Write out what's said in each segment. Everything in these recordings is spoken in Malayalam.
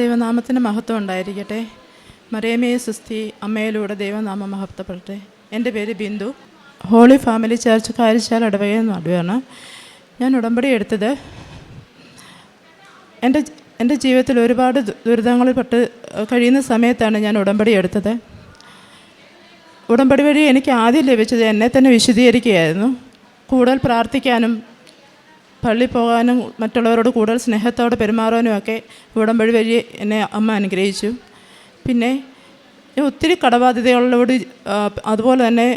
ദൈവനാമത്തിന് മഹത്വം ഉണ്ടായിരിക്കട്ടെ. മറിയമേ സുസ്തി അമ്മയിലൂടെ ദൈവനാമം മഹത്വപ്പെടട്ടെ. എന്റെ പേര് Bindu. Holy family church Karichal ഇടവകയിൽ നടുവാണ്. ഞാൻ ഉടമ്പടി എടുത്തത് എന്റെ എന്റെ ജീവിതത്തിൽ ഒരുപാട് ദുരിതങ്ങളിൽ പെട്ട് കഴിയുന്ന സമയത്താണ് ഞാൻ ഉടമ്പടി എടുത്തത്. ഉടമ്പടി വഴി എനിക്ക് ആദ്യം ലഭിച്ചത് എന്നെ തന്നെ വിശദീകരിക്കുകയായിരുന്നു കൂടുതൽ പ്രാർത്ഥിക്കാനും പള്ളി പോകാനും മറ്റുള്ളവരോട് കൂടുതൽ സ്നേഹത്തോടെ പെരുമാറാനും ഒക്കെ ഉടമ്പടി വഴി എന്നെ അമ്മ അനുഗ്രഹിച്ചു. പിന്നെ ഒത്തിരി കടബാധ്യതകളോട് അതുപോലെ തന്നെ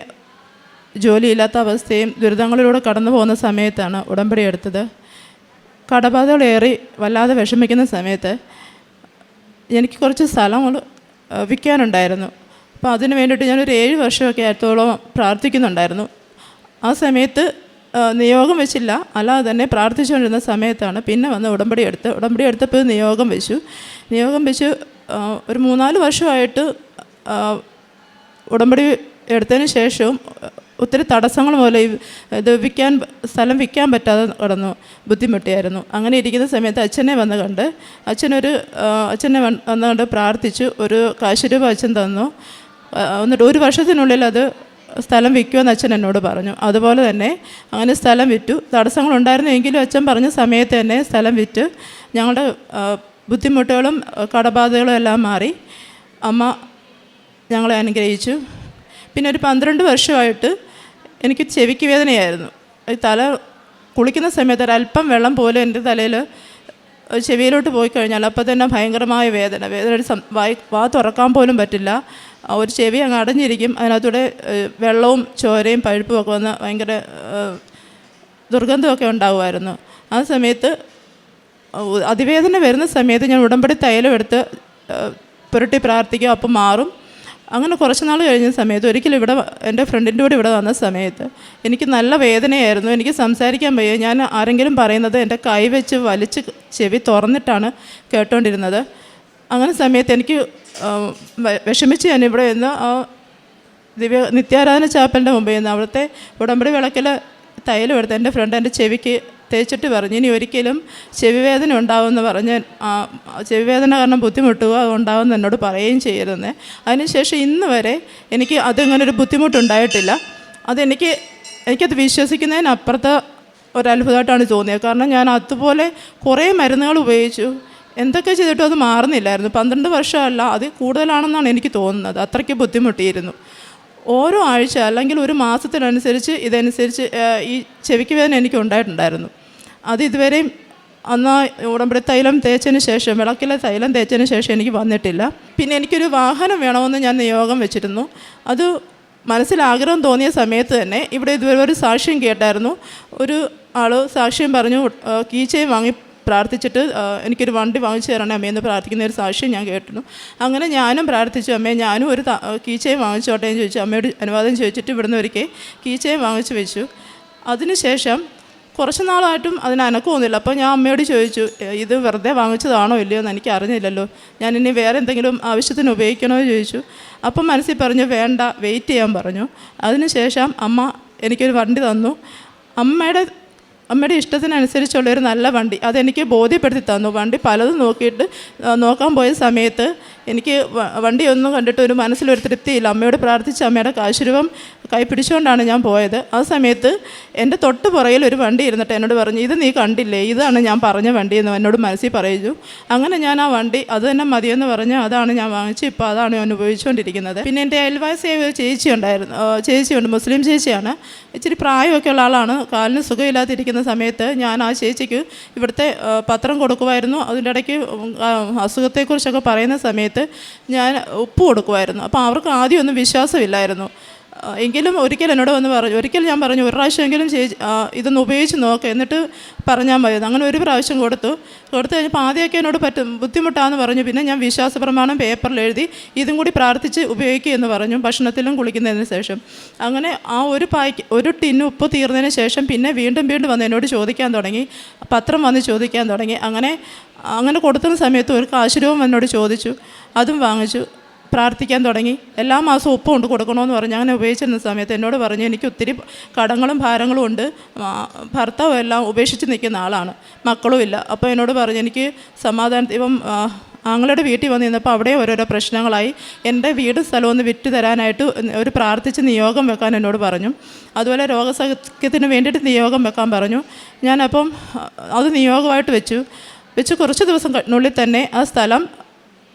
ജോലിയില്ലാത്ത അവസ്ഥയും ദുരിതങ്ങളിലൂടെ കടന്നു പോകുന്ന സമയത്താണ് ഉടമ്പടി എടുത്തത്. കടബാധകളേറി വല്ലാതെ വിഷമിക്കുന്ന സമയത്ത് എനിക്ക് കുറച്ച് സ്ഥലങ്ങൾ വിൽക്കാനുണ്ടായിരുന്നു. അപ്പോൾ അതിന് വേണ്ടിയിട്ട് ഞാനൊരു ഏഴ് വർഷമൊക്കെ ആയിരത്തോളം പ്രാർത്ഥിക്കുന്നുണ്ടായിരുന്നു. ആ സമയത്ത് നിയോഗം വെച്ചില്ല. അല്ലാതെ തന്നെ പ്രാർത്ഥിച്ചുകൊണ്ടിരുന്ന സമയത്താണ് പിന്നെ വന്ന് ഉടമ്പടി എടുത്ത് ഉടമ്പടി എടുത്തപ്പോൾ നിയോഗം വെച്ചു. നിയോഗം വെച്ച് ഒരു മൂന്നാൽ വർഷമായിട്ട് ഉടമ്പടി എടുത്തതിന് ശേഷവും ഒത്തിരി തടസ്സങ്ങൾ പോലെ ഇത് വിൽക്കാൻ സ്ഥലം വിൽക്കാൻ പറ്റാതെ കിടന്നു ബുദ്ധിമുട്ടിയായിരുന്നു. അങ്ങനെ ഇരിക്കുന്ന സമയത്ത് അച്ഛനെ വന്ന് കണ്ട് അച്ഛനൊരു അച്ഛനെ വന്ന് കണ്ട് പ്രാർത്ഥിച്ചു. ഒരു കാശ് രൂപ അച്ഛൻ തന്നു. എന്നിട്ട് ഒരു വർഷത്തിനുള്ളിൽ അത് സ്ഥലം വിൽക്കുമെന്ന് അച്ഛൻ എന്നോട് പറഞ്ഞു. അതുപോലെ തന്നെ അങ്ങനെ സ്ഥലം വിറ്റു. തടസ്സങ്ങളുണ്ടായിരുന്നു എങ്കിലും അച്ഛൻ പറഞ്ഞ സമയത്ത് തന്നെ സ്ഥലം വിറ്റ് ഞങ്ങളുടെ ബുദ്ധിമുട്ടുകളും കടബാധകളും എല്ലാം മാറി. അമ്മ ഞങ്ങളെ അനുഗ്രഹിച്ചു. പിന്നെ ഒരു പന്ത്രണ്ട് വർഷമായിട്ട് എനിക്ക് ചെവിക്ക് വേദനയായിരുന്നു. തല കുളിക്കുന്ന സമയത്ത് ഒരല്പം വെള്ളം പോലും എന്റെ തലയിൽ ചെവിയിലോട്ട് പോയി കഴിഞ്ഞാൽ അപ്പോൾ തന്നെ ഭയങ്കരമായ വേദന. വേദന ഒരു വായി വാ തുറക്കാൻ പോലും പറ്റില്ല. ഒരു ചെവി അങ്ങ് അടഞ്ഞിരിക്കും. അതിനകത്തൂടെ വെള്ളവും ചോരയും പഴുപ്പും ഒക്കെ വന്ന് ഭയങ്കര ദുർഗന്ധമൊക്കെ ഉണ്ടാകുമായിരുന്നു ആ സമയത്ത് അതിവേദന വരുന്ന സമയത്ത് ഞാൻ ഉടമ്പടി തൈലം എടുത്ത് പുരട്ടി പ്രാർത്ഥിക്കും. അപ്പം മാറും. അങ്ങനെ കുറച്ച് നാൾ കഴിഞ്ഞ സമയത്ത് ഒരിക്കലും ഇവിടെ എന്റെ ഫ്രണ്ടിന്റെ കൂടെ ഇവിടെ വന്ന സമയത്ത് എനിക്ക് നല്ല വേദനയായിരുന്നു. എനിക്ക് സംസാരിക്കാൻ വയ്യ. ഞാൻ ആരെങ്കിലും പറയുന്നത് എന്റെ കൈ വെച്ച് വലിച്ച് ചെവി തുറന്നിട്ടാണ് കേട്ടോണ്ടിരുന്നത്. അങ്ങനെ സമയത്ത് എനിക്ക് വിഷമിച്ച് ഞാൻ ഇവിടെ നിന്ന് ആ ദിവ്യ നിത്യാരാധന ചാപ്പലിന്റെ മുമ്പിൽ നിന്ന് അവിടുത്തെ ഉടമ്പടി വിളക്കിൽ തൈലം എടുത്ത് എന്റെ ഫ്രണ്ട് എന്റെ ചെവിക്ക് തേച്ചിട്ട് പറഞ്ഞു. ഇനി ഒരിക്കലും ചെവിവേദന ഉണ്ടാവുമെന്ന് പറഞ്ഞ് ചെവിവേദന ചെവി വേദന കാരണം ബുദ്ധിമുട്ടുക ഉണ്ടാവുമെന്ന് എന്നോട് പറയുകയും ചെയ്യരുതെന്ന് അതിനുശേഷം ഇന്ന് വരെ എനിക്ക് അതിങ്ങനെ ഒരു ബുദ്ധിമുട്ടുണ്ടായിട്ടില്ല. അതെനിക്ക് എനിക്കത് വിശ്വസിക്കുന്നതിനപ്പുറത്ത് ഒരത്ഭുതമായിട്ടാണ് തോന്നിയത്. കാരണം ഞാൻ അതുപോലെ കുറേ മരുന്നുകൾ ഉപയോഗിച്ചു. എന്തൊക്കെ ചെയ്തിട്ടും അത് മാറുന്നില്ലായിരുന്നു. പന്ത്രണ്ട് വർഷമല്ല അത് കൂടുതലാണെന്നാണ് എനിക്ക് തോന്നുന്നത്. അത്രയ്ക്ക് ബുദ്ധിമുട്ടിയിരുന്നു. ഓരോ ആഴ്ച അല്ലെങ്കിൽ ഒരു മാസത്തിനനുസരിച്ച് ഇതനുസരിച്ച് ഈ ചെവിക്ക് വേദന എനിക്ക് ഉണ്ടായിട്ടുണ്ടായിരുന്നു. അത് ഇതുവരെയും അന്ന് ഉടമ്പടി തൈലം തേച്ചതിന് ശേഷം വിളക്കിലെ തൈലം തേച്ചതിന് ശേഷം എനിക്ക് വന്നിട്ടില്ല. പിന്നെ എനിക്കൊരു വാഹനം വേണമെന്ന് ഞാൻ നിയോഗം വെച്ചിരുന്നു. അത് മനസ്സിൽ ആഗ്രഹം തോന്നിയ സമയത്ത് തന്നെ ഇവിടെ ഇതുവരെ ഒരു സാക്ഷ്യം കേട്ടായിരുന്നു. ഒരു ആൾ സാക്ഷ്യം പറഞ്ഞു കീച്ചയും വാങ്ങി പ്രാർത്ഥിച്ചിട്ട് എനിക്കൊരു വണ്ടി വാങ്ങിച്ചു തരണേ അമ്മയെന്ന് പ്രാർത്ഥിക്കുന്ന ഒരു സാക്ഷ്യം ഞാൻ കേട്ടിരുന്നു. അങ്ങനെ ഞാനും പ്രാർത്ഥിച്ചു അമ്മേ ഞാനും ഒരു കീച്ചയും വാങ്ങിച്ചോട്ടെ എന്ന് ചോദിച്ചു. അമ്മയോട് അനുവാദം ചോദിച്ചിട്ട് ഇവിടുന്ന് ഒരിക്കൽ കീച്ചയും വാങ്ങിച്ചു വെച്ചു. അതിനുശേഷം കുറച്ച് നാളായിട്ടും അതിന് അനക്കമൊന്നുമില്ല അപ്പോൾ ഞാൻ അമ്മയോട് ചോദിച്ചു ഇത് വെറുതെ വാങ്ങിച്ചതാണോ ഇല്ലയോ എന്ന് എനിക്ക് അറിഞ്ഞില്ലല്ലോ. ഞാൻ ഇനി വേറെ എന്തെങ്കിലും ആവശ്യത്തിന് ഉപയോഗിക്കണോ ചോദിച്ചു. അപ്പം മനസ്സിൽ പറഞ്ഞു വേണ്ട വെയിറ്റ് ചെയ്യാൻ പറഞ്ഞു. അതിനുശേഷം അമ്മ എനിക്കൊരു വണ്ടി തന്നു. അമ്മയുടെ അമ്മയുടെ ഇഷ്ടത്തിനനുസരിച്ചുള്ള ഒരു നല്ല വണ്ടി അതെനിക്ക് ബോധ്യപ്പെടുത്തി തന്നു. വണ്ടി പലതും നോക്കിയിട്ട് നോക്കാൻ പോയ സമയത്ത് എനിക്ക് വണ്ടിയൊന്നും കണ്ടിട്ട് ഒരു മനസ്സിലൊരു തൃപ്തിയില്ല. അമ്മയോട് പ്രാർത്ഥിച്ച് അമ്മയുടെ കാശുരൂപം കൈ പിടിച്ചുകൊണ്ടാണ് ഞാൻ പോയത്. ആ സമയത്ത് എന്റെ തൊട്ട് പുറയിൽ ഒരു വണ്ടി ഇരുന്നിട്ട് എന്നോട് പറഞ്ഞു ഇത് നീ കണ്ടില്ലേ? ഇതാണ് ഞാൻ പറഞ്ഞ വണ്ടി എന്ന് എന്നോട് മനസ്സിൽ പറയിച്ചു അങ്ങനെ ഞാൻ ആ വണ്ടി അത് തന്നെ മതിയെന്ന് പറഞ്ഞ് അതാണ് ഞാൻ വാങ്ങിച്ചു ഇപ്പോൾ അതാണ് ഞാൻ ഉപയോഗിച്ചുകൊണ്ടിരിക്കുന്നത്. പിന്നെ എന്റെ അയൽവാസിയായ ഒരു ചേച്ചി ഉണ്ടായിരുന്നു. ചേച്ചിയുണ്ട് മുസ്ലിം ചേച്ചിയാണ്. ഇച്ചിരി പ്രായമൊക്കെ ഉള്ള ആളാണ്. കാലിന് സുഖമില്ലാതിരിക്കുന്ന സമയത്ത് ഞാൻ ആ ചേച്ചിക്ക് ഇവിടുത്തെ പത്രം കൊടുക്കുമായിരുന്നു. അതിന്റെ ഇടയ്ക്ക് അസുഖത്തെക്കുറിച്ചൊക്കെ പറയുന്ന സമയത്ത് ഞാൻ ഉപ്പ് കൊടുക്കുമായിരുന്നു. അപ്പോൾ അവർക്ക് ആദ്യമൊന്നും വിശ്വാസമില്ലായിരുന്നു. എങ്കിലും ഒരിക്കൽ എന്നോട് വന്ന് പറഞ്ഞു ഒരിക്കൽ ഞാൻ പറഞ്ഞു ഒരു പ്രാവശ്യമെങ്കിലും ചേച്ചി ഇതൊന്ന് ഉപയോഗിച്ച് നോക്ക് എന്നിട്ട് പറഞ്ഞാൽ മതി. അങ്ങനെ ഒരു പ്രാവശ്യം കൊടുത്തു. കൊടുത്തു കഴിഞ്ഞപ്പോൾ ആദ്യമൊക്കെ എന്നോട് പറ്റും ബുദ്ധിമുട്ടാന്ന് പറഞ്ഞു. പിന്നെ ഞാൻ വിശ്വാസ പ്രമാണം പേപ്പറിൽ എഴുതി ഇതും കൂടി പ്രാർത്ഥിച്ച് ഉപയോഗിക്കുക എന്ന് പറഞ്ഞു ഭക്ഷണത്തിലും കുളിക്കുന്നതിന് ശേഷം. അങ്ങനെ ആ ഒരു പായ്ക്ക് ഒരു ടിന്ന് ഉപ്പ് തീർന്നതിന് ശേഷം പിന്നെ വീണ്ടും വീണ്ടും വന്ന് എന്നോട് ചോദിക്കാൻ തുടങ്ങി പത്രം വന്ന് ചോദിക്കാൻ തുടങ്ങി. അങ്ങനെ അങ്ങനെ കൊടുത്തുന്ന സമയത്ത് ഒരു കാശുരൂപം എന്നോട് ചോദിച്ചു അതും വാങ്ങിച്ചു. പ്രാർത്ഥിക്കാൻ തുടങ്ങി. എല്ലാ മാസവും ഉപ്പ് കൊണ്ട് കൊടുക്കണമെന്ന് പറഞ്ഞ് അങ്ങനെ ഉപയോഗിച്ചിരുന്ന സമയത്ത് എന്നോട് പറഞ്ഞു എനിക്ക് ഒത്തിരി കടങ്ങളും ഭാരങ്ങളും ഉണ്ട്. ഭർത്താവും എല്ലാം ഉപേക്ഷിച്ച് നിൽക്കുന്ന ആളാണ്. മക്കളും ഇല്ല. അപ്പോൾ എന്നോട് പറഞ്ഞു എനിക്ക് സമാധാനം ഇപ്പം ആങ്ങളുടെ വീട്ടിൽ വന്ന് നിന്നപ്പോൾ അവിടെ ഓരോരോ പ്രശ്നങ്ങളായി. എന്റെ വീട് സ്ഥലമൊന്ന് വിറ്റ് തരാനായിട്ട് ഒരു പ്രാർത്ഥിച്ച് നിയോഗം വെക്കാൻ എന്നോട് പറഞ്ഞു. അതുപോലെ രോഗസഖ്യത്തിന് വേണ്ടിയിട്ട് നിയോഗം വെക്കാൻ പറഞ്ഞു. ഞാനപ്പം അത് നിയോഗമായിട്ട് വെച്ചു. വെച്ച്. കുറച്ച് ദിവസം നുള്ളിൽ തന്നെ ആ സ്ഥലം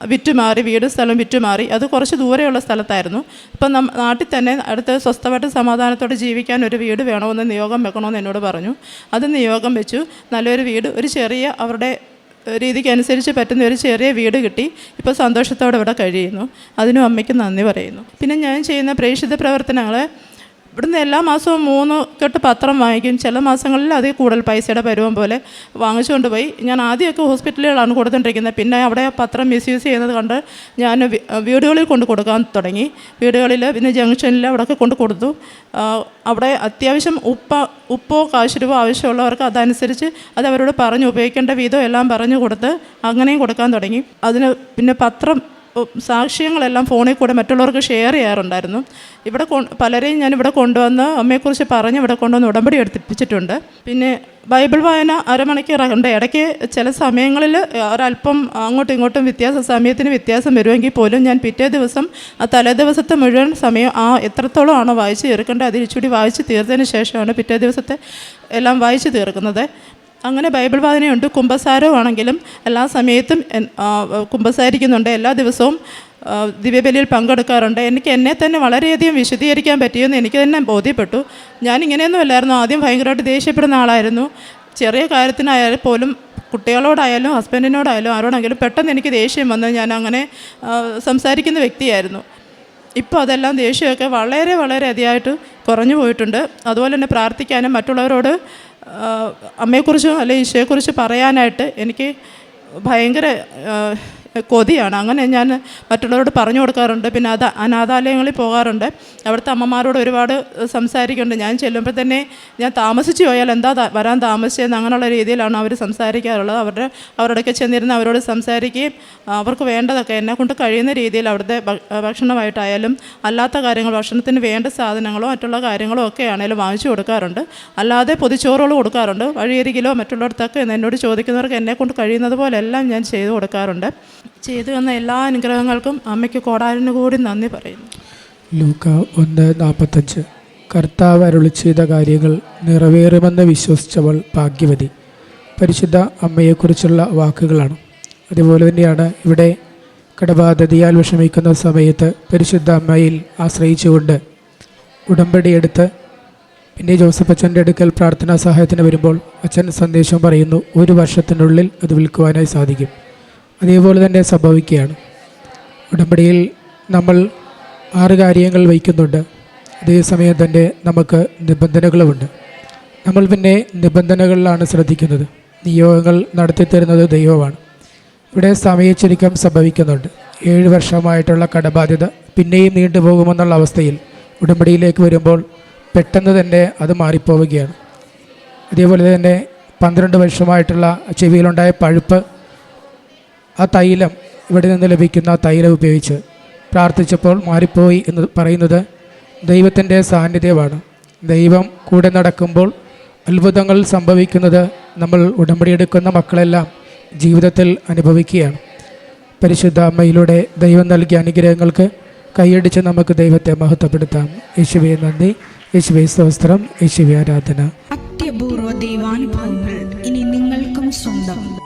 വിറ്റുമാറി വീട് സ്ഥലം വിറ്റുമാറി. അത് കുറച്ച് ദൂരെയുള്ള സ്ഥലത്തായിരുന്നു. ഇപ്പം നം നാട്ടിൽ തന്നെ അടുത്ത് സ്വസ്ഥമായിട്ട് സമാധാനത്തോടെ ജീവിക്കാൻ ഒരു വീട് വേണമെന്ന് നിയോഗം വെക്കണമെന്ന് എന്നോട് പറഞ്ഞു. അത് നിയോഗം വെച്ചു. നല്ലൊരു വീട് ഒരു ചെറിയ അവരുടെ രീതിക്കനുസരിച്ച് പറ്റുന്ന ഒരു ചെറിയ വീട് കിട്ടി. ഇപ്പോൾ സന്തോഷത്തോടെ ഇവിടെ കഴിയുന്നു. അതിനും അമ്മയ്ക്ക് നന്ദി പറയുന്നു. പിന്നെ ഞാൻ ചെയ്യുന്ന പ്രേക്ഷിത പ്രവർത്തനങ്ങൾ ഇവിടുന്ന് എല്ലാ മാസവും മൂന്ന് തൊട്ട് പത്രം വാങ്ങിക്കും. ചില മാസങ്ങളിൽ അതിൽ കൂടുതൽ പൈസയുടെ പരുവം പോലെ വാങ്ങിച്ചുകൊണ്ട് പോയി. ഞാൻ ആദ്യമൊക്കെ ഹോസ്പിറ്റലുകളാണ് കൊടുത്തുകൊണ്ടിരിക്കുന്നത് പിന്നെ അവിടെ പത്രം മിസ്യൂസ് ചെയ്യുന്നത് കണ്ട് ഞാൻ വീടുകളിൽ കൊണ്ട് കൊടുക്കാൻ തുടങ്ങി. വീടുകളിൽ പിന്നെ ജംഗ്ഷനിൽ അവിടെയൊക്കെ കൊണ്ട് കൊടുത്തു. അവിടെ അത്യാവശ്യം ഉപ്പ ഉപ്പോ കാശുരൂപോ ആവശ്യമുള്ളവർക്ക് അതനുസരിച്ച് അത് അവരോട് പറഞ്ഞു ഉപയോഗിക്കേണ്ട വിധം എല്ലാം പറഞ്ഞു കൊടുത്ത് അങ്ങനെയും കൊടുക്കാൻ തുടങ്ങി. അതിന് പിന്നെ പത്രം സാക്ഷ്യങ്ങളെല്ലാം ഫോണിൽ കൂടെ മറ്റുള്ളവർക്ക് ഷെയർ ചെയ്യാറുണ്ടായിരുന്നു. ഇവിടെ പലരെയും ഞാൻ ഇവിടെ കൊണ്ടുവന്ന് അമ്മയെക്കുറിച്ച് പറഞ്ഞ് ഇവിടെ കൊണ്ടുവന്ന് ഉടമ്പടി എടുത്തിപ്പിച്ചിട്ടുണ്ട്. പിന്നെ ബൈബിൾ വായന അരമണിക്കൂറുണ്ട് ഇടയ്ക്ക് ചില സമയങ്ങളിൽ ഒരല്പം അങ്ങോട്ടും ഇങ്ങോട്ടും വ്യത്യാസം സമയത്തിന് വ്യത്യാസം വരുമെങ്കിൽ പോലും ഞാൻ പിറ്റേ ദിവസം ആ തലേ ദിവസത്തെ മുഴുവൻ സമയം ആ എത്രത്തോളം ആണോ വായിച്ച് തീർക്കേണ്ടത് ഇച്ചിരി വായിച്ച് തീർത്തതിന് ശേഷമാണ് പിറ്റേ ദിവസത്തെ എല്ലാം വായിച്ച് തീർക്കുന്നത്. അങ്ങനെ ബൈബിൾ വായനയുണ്ട്. കുംഭസാരമാണെങ്കിലും എല്ലാ സമയത്തും കുംഭസാരിക്കുന്നുണ്ട്. എല്ലാ ദിവസവും ദിവ്യബലിയിൽ പങ്കെടുക്കാറുണ്ട്. എനിക്ക് എന്നെ തന്നെ വളരെയധികം വിശദീകരിക്കാൻ പറ്റിയെന്ന് എനിക്ക് തന്നെ ബോധ്യപ്പെട്ടു. ഞാൻ ഇങ്ങനെയൊന്നും അല്ലായിരുന്നു. ആദ്യം ഭയങ്കരമായിട്ട് ദേഷ്യപ്പെടുന്ന ആളായിരുന്നു. ചെറിയ കാര്യത്തിനായാലും പോലും കുട്ടികളോടായാലും ഹസ്ബൻഡിനോടായാലും ആരോടെങ്കിലും പെട്ടെന്ന് എനിക്ക് ദേഷ്യം വന്ന് ഞാൻ അങ്ങനെ സംസാരിക്കുന്ന വ്യക്തിയായിരുന്നു. ഇപ്പോൾ അതെല്ലാം ദേഷ്യമൊക്കെ വളരെ വളരെ അധികമായിട്ട് കുറഞ്ഞു പോയിട്ടുണ്ട്. അതുപോലെ തന്നെ പ്രാർത്ഥിക്കാനും മറ്റുള്ളവരോട് അമ്മയെക്കുറിച്ചോ അല്ലെങ്കിൽ ഈശോയെക്കുറിച്ച് പറയാനായിട്ട് എനിക്ക് ഭയങ്കര കൊതിയാണ്. അങ്ങനെ ഞാൻ മറ്റുള്ളവരോട് പറഞ്ഞു കൊടുക്കാറുണ്ട്. പിന്നെ അത് അനാഥാലയങ്ങളിൽ പോകാറുണ്ട്. അവിടുത്തെ അമ്മമാരോട് ഒരുപാട് സംസാരിക്കുന്നുണ്ട്. ഞാൻ ചെല്ലുമ്പോൾ തന്നെ ഞാൻ താമസിച്ചു പോയാൽ എന്താ വരാൻ താമസിച്ചതെന്ന് അങ്ങനെയുള്ള രീതിയിലാണ് അവർ സംസാരിക്കാറുള്ളത്. അവരുടെ അവരോടൊക്കെ ചെന്നിരുന്ന് അവരോട് സംസാരിക്കുകയും അവർക്ക് വേണ്ടതൊക്കെ എന്നെ കൊണ്ട് കഴിയുന്ന രീതിയിൽ അവിടുത്തെ ഭക്ഷണമായിട്ടായാലും അല്ലാത്ത കാര്യങ്ങൾ ഭക്ഷണത്തിന് വേണ്ട സാധനങ്ങളോ മറ്റുള്ള കാര്യങ്ങളോ ഒക്കെ ആണെങ്കിലും വാങ്ങിച്ചു കൊടുക്കാറുണ്ട്. അല്ലാതെ പൊതിച്ചോറുകൾ കൊടുക്കാറുണ്ട്. വഴിയരികിലോ മറ്റുള്ളിടത്തൊക്കെ എന്നോട് ചോദിക്കുന്നവർക്ക് എന്നെ കൊണ്ട് കഴിയുന്നത് പോലെ എല്ലാം ഞാൻ ചെയ്തു കൊടുക്കാറുണ്ട്. ചെയ്തു തന്ന എല്ലാ അനുഗ്രഹങ്ങൾക്കും അമ്മയ്ക്ക് കോടാലിന് കൂടി നന്ദി പറയുന്നു. ലൂക്ക ഒന്ന് നാൽപ്പത്തഞ്ച് കർത്താവ് അരുളി ചെയ്ത കാര്യങ്ങൾ നിറവേറുമെന്ന് വിശ്വസിച്ചവൾ ഭാഗ്യവതി. പരിശുദ്ധ അമ്മയെക്കുറിച്ചുള്ള വാക്കുകളാണ്. അതുപോലെ തന്നെയാണ് ഇവിടെ കടബാധതയാൽ വിഷമിക്കുന്ന സമയത്ത് പരിശുദ്ധ അമ്മയിൽ ആശ്രയിച്ചുകൊണ്ട് ഉടമ്പടിയെടുത്ത് പിന്നെ ജോസഫ് അച്ഛന്റെ അടുക്കൽ പ്രാർത്ഥനാ സഹായത്തിന് വരുമ്പോൾ അച്ഛൻ സന്ദേശം പറയുന്നു ഒരു വർഷത്തിനുള്ളിൽ അത് വിൽക്കുവാനായി സാധിക്കും. അതേപോലെ തന്നെ സംഭവിക്കുകയാണ്. ഉടമ്പടിയിൽ നമ്മൾ ആറ് കാര്യങ്ങൾ വയ്ക്കുന്നുണ്ട് അതേസമയം തന്നെ നമുക്ക് നിബന്ധനകളുമുണ്ട്. നമ്മൾ പിന്നെ നിബന്ധനകളിലാണ് ശ്രദ്ധിക്കുന്നത്. നിയോഗങ്ങൾ നടത്തിത്തരുന്നത് ദൈവമാണ്. ഇവിടെ സമയച്ചുരുക്കം സംഭവിക്കുന്നുണ്ട്. ഏഴ് വർഷമായിട്ടുള്ള കടബാധ്യത പിന്നെയും നീണ്ടുപോകുമെന്നുള്ള അവസ്ഥയിൽ ഉടമ്പടിയിലേക്ക് വരുമ്പോൾ പെട്ടെന്ന് തന്നെ അത് മാറിപ്പോവുകയാണ്. അതേപോലെ തന്നെ പന്ത്രണ്ട് വർഷമായിട്ടുള്ള ചെവിയിലുണ്ടായ പഴുപ്പ് ആ തൈലം ഇവിടെ നിന്ന് ലഭിക്കുന്ന തൈലം ഉപയോഗിച്ച് പ്രാർത്ഥിച്ചപ്പോൾ മാറിപ്പോയി എന്ന് പറയുന്നത് ദൈവത്തിന്റെ സാന്നിധ്യമാണ്. ദൈവം കൂടെ നടക്കുമ്പോൾ അത്ഭുതങ്ങൾ സംഭവിക്കുന്നത് നമ്മൾ ഉടമ്പടി ഉടമ്പടിയെടുക്കുന്ന മക്കളെല്ലാം ജീവിതത്തിൽ അനുഭവിക്കുകയാണ്. പരിശുദ്ധ അമ്മയിലൂടെ ദൈവം നൽകിയ അനുഗ്രഹങ്ങൾക്ക് കൈയടിച്ച് നമുക്ക് ദൈവത്തെ മഹത്വപ്പെടുത്താം. യേശുവെ നന്ദി. യേശുവെ സ്തോത്രം. യേശുവെ ആരാധന. അത്യപൂർവ ദൈവാനുഭവങ്ങൾ ഇനി നിങ്ങൾക്കും സ്വന്തം.